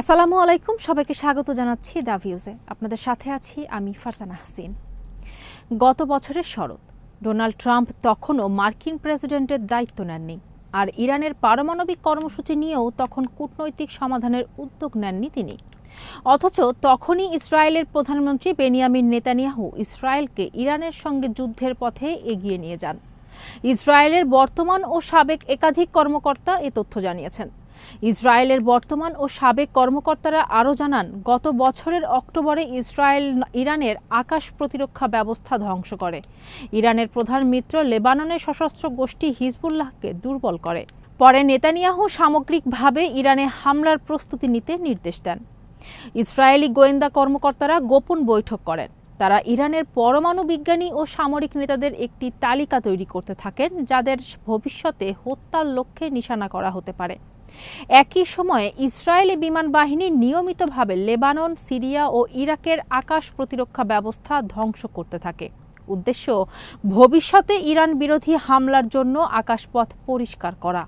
আসসালামু আলাইকুম, সবাইকে স্বাগত জানাচ্ছি দ্য ভিউজে। আপনাদের সাথে আছি আমি ফারজানা হাসিন। গত বছরের শরৎ, ডোনাল্ড ট্রাম্প তখনও মার্কিন প্রেসিডেন্টের দায়িত্ব নেননি, আর ইরানের পারমাণবিক কর্মসূচি নিয়েও তখন কূটনৈতিক সমাধানের উদ্যোগ নেননি তিনি। অথচ তখনই ইসরায়েলের প্রধানমন্ত্রী বেনিয়ামিন নেতানিয়াহু ইসরায়েলকে ইরানের সঙ্গে যুদ্ধের পথে এগিয়ে নিয়ে যান। ইসরায়েলের বর্তমান ও সাবেক একাধিক কর্মকর্তা এ তথ্য জানিয়েছেন। ইসরায়েলের বর্তমান ও সাবেক কর্মকর্তারা আরও জানান, গত বছরের অক্টোবরে ইসরায়েল ইরানের আকাশ প্রতিরক্ষা ব্যবস্থা ধ্বংস করে। ইরানের প্রধান মিত্র লেবাননের সশস্ত্র গোষ্ঠী হিজবুল্লাহকে দুর্বল করে। পরে নেতানিয়াহু সামগ্রিকভাবে ইরানে হামলার প্রস্তুতি নিতে নির্দেশ দেন। ইসরায়েলি গোয়েন্দা কর্মকর্তারা গোপন বৈঠক করেন। তারা ইরানের পরমাণু বিজ্ঞানী ও সামরিক নেতাদের একটি তালিকা তৈরি করতে থাকেন, যাদের ভবিষ্যতে হত্যার লক্ষ্যে নিশানা করা হতে পারে। একই সময়ে ইসরায়েলি বিমান বাহিনী নিয়মিতভাবে লেবানন, সিরিয়া ও ইরাকের আকাশ প্রতিরক্ষা ব্যবস্থা ধ্বংস করতে থাকে। উদ্দেশ্য, ভবিষ্যতে ইরান বিরোধী হামলার জন্য আকাশপথ পরিষ্কার করা।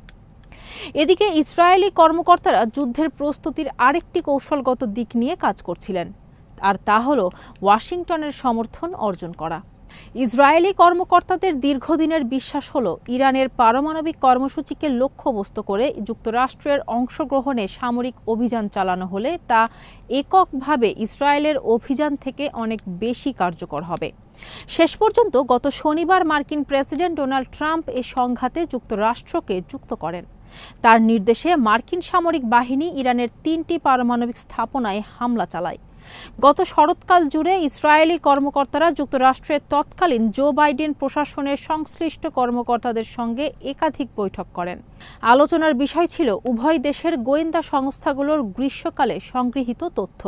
এদিকে ইসরায়েলি কর্মকর্তারা যুদ্ধের প্রস্তুতির আরেকটি কৌশলগত দিক নিয়ে কাজ করছিলেন, আর তা হল ওয়াশিংটনের সমর্থন অর্জন করা। ইসরায়েলি কর্মকর্তাদের দীর্ঘদিনের বিশ্বাস হল ইরানের পারমাণবিক কর্মসূচিকে লক্ষ্যবস্তু করে যুক্তরাষ্ট্রের অংশগ্রহণে সামরিক অভিযান চালানো হলে তা এককভাবে ইসরায়েলের অভিযান থেকে অনেক বেশি কার্যকর হবে। শেষ পর্যন্ত গত শনিবার মার্কিন প্রেসিডেন্ট ডোনাল্ড ট্রাম্প এ সংঘাতে যুক্তরাষ্ট্রকে যুক্ত করেন। তার নির্দেশে মার্কিন সামরিক বাহিনী ইরানের তিনটি পারমাণবিক স্থাপনায় হামলা চালায়। গত শরৎকাল জুড়ে ইসরায়েলি কর্মকর্তারা যুক্তরাষ্ট্রের তৎকালীন জো বাইডেন প্রশাসনের সংশ্লিষ্ট কর্মকর্তাদের সঙ্গে একাধিক বৈঠক করেন। আলোচনার বিষয় ছিল উভয় দেশের গোয়েন্দা সংস্থাগুলোর গ্রীষ্মকালে সংগৃহীত তথ্য।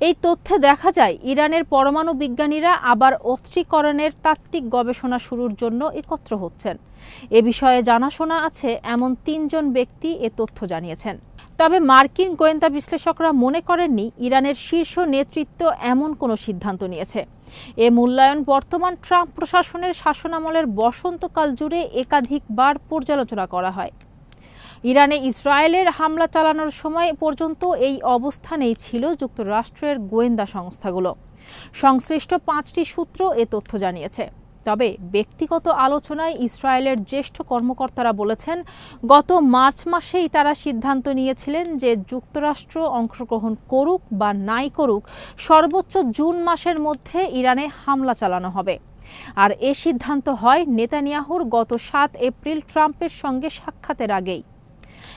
এই তথ্যে দেখা যায়, ইরানের পরমাণু বিজ্ঞানীরা আবার অস্ত্রীকরণের তাত্ত্বিক গবেষণা শুরুর জন্য একত্র হচ্ছেন। এ বিষয়ে জানাশোনা আছে এমন তিনজন ব্যক্তি, এ তথ্য জানিয়েছেন। তবে মার্কিন গোয়েন্দা বিশ্লেষকরা মনে করেননি ইরানের শীর্ষ নেতৃত্ব এমন কোনো সিদ্ধান্ত নিয়েছে। এ মূল্যায়ন বর্তমান ট্রাম্প প্রশাসনের শাসনামলের বসন্তকাল জুড়ে একাধিকবার পর্যালোচনা করা হয়। ইরানে ইসরায়েলের হামলা চালানোর সময় পর্যন্ত এই অবস্থানেই ছিল যুক্তরাষ্ট্রের গোয়েন্দা সংস্থাগুলো। সংশ্লিষ্ট পাঁচটি সূত্র এ তথ্য জানিয়েছে। তবে ব্যক্তিগত আলোচনায় ইসরায়েলের জ্যেষ্ঠ কর্মকর্তারা বলেছেন, গত মার্চ মাসেই তারা সিদ্ধান্ত নিয়েছিলেন যে যুক্তরাষ্ট্র অংশগ্রহণ করুক বা নাই করুক, সর্বোচ্চ জুন মাসের মধ্যে ইরানে হামলা চালানো হবে। আর এ সিদ্ধান্ত হয় নেতানিয়াহুর গত সাত এপ্রিল ট্রাম্পের সঙ্গে সাক্ষাতের আগেই।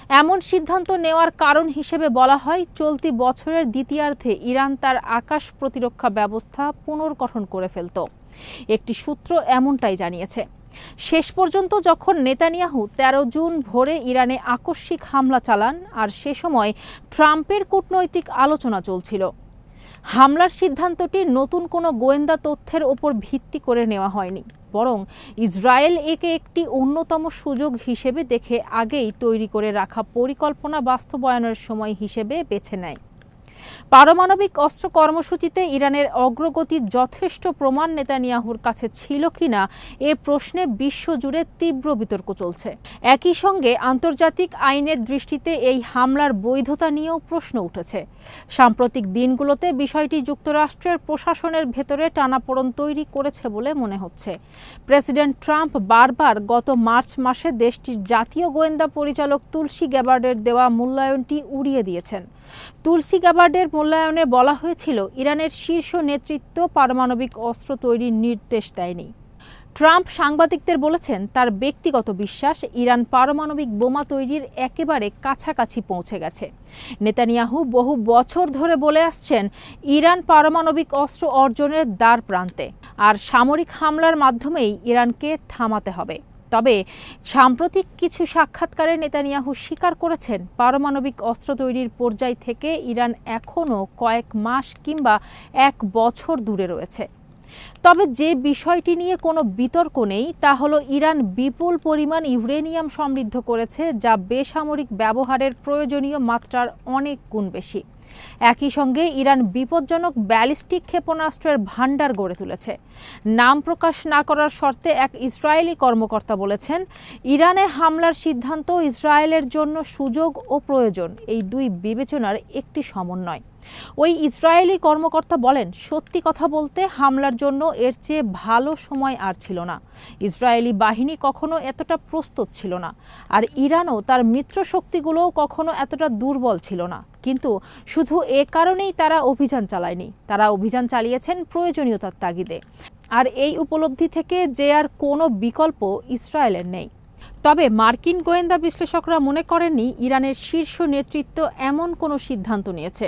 এমন সিদ্ধান্ত নেওয়ার কারণ হিসেবে বলা হয়, চলতি বছরের দ্বিতীয়ার্ধে ইরান তার আকাশ প্রতিরক্ষা ব্যবস্থা পুনর্গঠন করে ফেলত। একটি সূত্র এমনটাই জানিয়েছে। শেষ পর্যন্ত যখন নেতানিয়াহু ১৩ জুন ভোরে ইরানে আকস্মিক হামলা চালান, আর সে সময় ট্রাম্পের কূটনৈতিক আলোচনা চলছিল। হামলার সিদ্ধান্তটি নতুন কোনো গোয়েন্দা তথ্যের ওপর ভিত্তি করে নেওয়া হয়নি। বরং ইসরায়েল একে একটি অন্যতম সুযোগ হিসেবে দেখে আগেই তৈরি করে রাখা পরিকল্পনা বাস্তবায়নের সময় হিসেবে বেছে নেয়। পারমাণবিক অস্ত্র কর্মসূচিতে ইরানের অগ্রগতির যথেষ্ট প্রমাণ নেতানিয়াহুর কাছে ছিল কিনা এ প্রশ্নে বিশ্বজুড়ে তীব্র বিতর্ক চলছে। একই সঙ্গে আন্তর্জাতিক আইনের দৃষ্টিতে এই হামলার বৈধতা নিয়েও প্রশ্ন উঠেছে। সাম্প্রতিক দিনগুলোতে বিষয়টি যুক্তরাষ্ট্রের প্রশাসনের ভেতরে টানাপোড়ন তৈরি করেছে বলে মনে হচ্ছে। প্রেসিডেন্ট ট্রাম্প বারবার গত মার্চ মাসে দেশটির জাতীয় গোয়েন্দা পরিচালক তুলসী গ্যাবার্ডের দেওয়া মূল্যায়নটি উড়িয়ে দিয়েছেন। তুলসী গাবার্ডের মূল্যায়নে বলা হয়েছিল, ইরানের শীর্ষ নেতৃত্ব পারমাণবিক অস্ত্র তৈরির নির্দেশ দেয়নি। ট্রাম্প সাংবাদিকদের বলেছেন, তার ব্যক্তিগত বিশ্বাস, ইরান পারমাণবিক বোমা তৈরির একেবারে কাছাকাছি পৌঁছে গেছে। নেতানিয়াহু বহু বছর ধরে বলে আসছেন, ইরান পারমাণবিক অস্ত্র অর্জনের দ্বার প্রান্তে, আর সামরিক হামলার মাধ্যমেই ইরানকে থামাতে হবে। তবে সাম্প্রতিক কিছু সাক্ষাৎকারে নেতানিয়াহু স্বীকার করেছেন, পারমাণবিক অস্ত্র তৈরির পর্যায় থেকে ইরান এখনও কয়েক মাস কিংবা এক বছর দূরে রয়েছে। তবে যে বিষয়টি নিয়ে কোনো বিতর্ক নেই, তা হলো ইরান বিপুল পরিমাণ ইউরেনিয়াম সমৃদ্ধ করেছে, যা বেসামরিক ব্যবহারের প্রয়োজনীয় মাত্রার অনেক গুণ বেশি। একই সঙ্গে ইরান বিপজ্জনক ব্যালিস্টিক ক্ষেপণাস্ত্রের ভাণ্ডার গড়ে তুলেছে। নাম প্রকাশ না করার শর্তে এক ইসরায়েলি কর্মকর্তা বলেছেন, ইরানে হামলার সিদ্ধান্ত ইসরায়েলের জন্য সুযোগ ও প্রয়োজন। এই দুই বিবেচনার একটি সমন্বয়। ওই ইসরায়েলি কর্মকর্তা বলেন, সত্যি কথা বলতে হামলার জন্য এর চেয়ে ভালো সময় আর ছিল না। ইসরায়েলি বাহিনী কখনো এতটা প্রস্তুত ছিল না, আর ইরানও তার মিত্র শক্তিগুলোও কখনো এতটা দুর্বল ছিল না। কিন্তু শুধু এ কারণেই তারা অভিযান চালায়নি, তারা অভিযান চালিয়েছেন প্রয়োজনীয়তার তাগিদে। আর এই উপলব্ধি থেকে যে আর কোনো বিকল্প ইসরায়েলের নেই। তবে মার্কিন গোয়েন্দা বিশ্লেষকরা মনে করেননি ইরানের শীর্ষ নেতৃত্ব এমন কোনো সিদ্ধান্ত নিয়েছে।